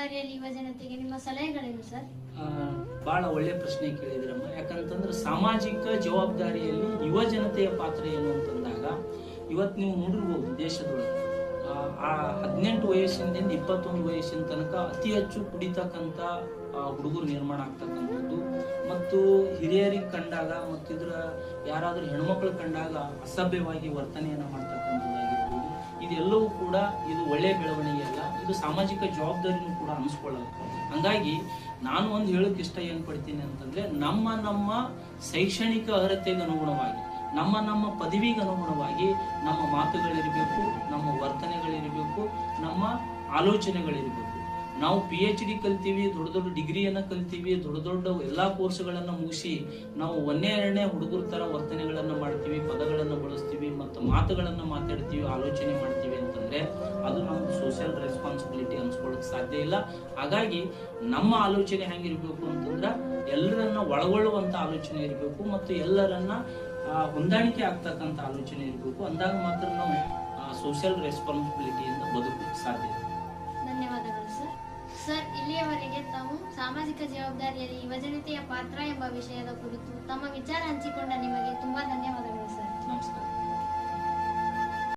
ಯುವ ಜನತೆಗೆ ನಿಮ್ಮ ಸಲಹೆಗಳೇನು ಸರ್? ಬಹಳ ಒಳ್ಳೆ ಪ್ರಶ್ನೆ ಕೇಳಿದ್ರಮ್ಮ. ಯಾಕಂತಂದ್ರೆ ಸಾಮಾಜಿಕ ಜವಾಬ್ದಾರಿಯಲ್ಲಿ ಯುವ ಜನತೆಯ ಪಾತ್ರ ಏನು ಅಂತಂದಾಗ ಇವತ್ತು ನೀವು ನೋಡಿರ್ಬೋದು ದೇಶದೊಳಗೆ. ಆ ಹದಿನೆಂಟು ವಯಸ್ಸಿನಿಂದ ಇಪ್ಪತ್ತೊಂದು ವಯಸ್ಸಿನ ತನಕ ಅತಿ ಹೆಚ್ಚು ಕುಡಿತಕ್ಕಂಥ ಹುಡುಗರು ನಿರ್ಮಾಣ ಆಗ್ತಕ್ಕಂಥದ್ದು. ಮತ್ತು ಹಿರಿಯರಿಗೆ ಕಂಡಾಗ ಮತ್ತು ಇದರ ಯಾರಾದರೂ ಹೆಣ್ಮಕ್ಳು ಕಂಡಾಗ ಅಸಭ್ಯವಾಗಿ ವರ್ತನೆಯನ್ನು ಮಾಡ್ತಕ್ಕಂಥದ್ದಾಗಿರ್ಬೋದು. ಇದೆಲ್ಲವೂ ಕೂಡ ಇದು ಒಳ್ಳೆಯ ಬೆಳವಣಿಗೆ ಅಲ್ಲ. ಇದು ಸಾಮಾಜಿಕ ಜವಾಬ್ದಾರಿನೂ ಕೂಡ ಅನಿಸ್ಕೊಳ್ಳಲ್ಲ ಹಂಗಾಗಿ ನಾನು ಒಂದು ಹೇಳಕ್ ಇಷ್ಟ ಏನು ಪಡ್ತೀನಿ ಅಂತಂದ್ರೆ ನಮ್ಮ ನಮ್ಮ ಶೈಕ್ಷಣಿಕ ಅರ್ಹತೆಗೆ ಅನುಗುಣವಾಗಿ, ನಮ್ಮ ನಮ್ಮ ಪದವಿಗೆ ಅನುಗುಣವಾಗಿ ನಮ್ಮ ಮಾತುಗಳಿರಬೇಕು, ನಮ್ಮ ವರ್ತನೆಗಳಿರಬೇಕು, ನಮ್ಮ ಆಲೋಚನೆಗಳಿರಬೇಕು. ನಾವು ಪಿ ಎಚ್ ಡಿ ಕಲ್ತೀವಿ, ದೊಡ್ಡ ದೊಡ್ಡ ಡಿಗ್ರಿಯನ್ನು ಕಲ್ತೀವಿ, ದೊಡ್ಡ ದೊಡ್ಡ ಎಲ್ಲಾ ಕೋರ್ಸ್ಗಳನ್ನ ಮುಗಿಸಿ ನಾವು ಒಂದೇ ಎರಡನೇ ಹುಡುಗರ ಥರ ವರ್ತನೆಗಳನ್ನು ಮಾಡ್ತೀವಿ, ಪದಗಳನ್ನು ಬಳಸ್ತೀವಿ, ಮತ್ತು ಮಾತುಗಳನ್ನು ಮಾತಾಡ್ತೀವಿ, ಆಲೋಚನೆ ಮಾಡ್ತೀವಿ ಸಾಧ್ಯ ಇಲ್ಲ. ಹಾಗಾಗಿ ನಮ್ಮ ಆಲೋಚನೆ ಹೆಂಗಿರ್ಬೇಕು ಅಂತಂದ್ರೆ ಎಲ್ಲರನ್ನ ಒಳಗೊಳ್ಳುವಂತ ಆಲೋಚನೆ ಇರಬೇಕು ಮತ್ತು ಎಲ್ಲರನ್ನ ಹೊಂದಾಣಿಕೆ ಆಗ್ತಕ್ಕಂಥ ಆಲೋಚನೆ ಇರಬೇಕು. ಅಂದಾಗ ಮಾತ್ರ ನಾವು ಸೋಷಿಯಲ್ ರೆಸ್ಪಾನ್ಸಿಬಿಲಿಟಿಯಿಂದ ಬದುಕಲಿಕ್ಕೆ ಸಾಧ್ಯ ಧನ್ಯವಾದಗಳು ಸರ್ ಸರ್ ಇಲ್ಲಿಯವರೆಗೆ ತಾವು ಸಾಮಾಜಿಕ ಜವಾಬ್ದಾರಿಯಲ್ಲಿ ಯುವಜನತೆಯ ಪಾತ್ರ ಎಂಬ ವಿಷಯದ ಕುರಿತು ತಮ್ಮ ವಿಚಾರ ಹಂಚಿಕೊಂಡ ನಿಮಗೆ ತುಂಬಾ ಧನ್ಯವಾದಗಳು ಸರ್ ನಮಸ್ಕಾರ.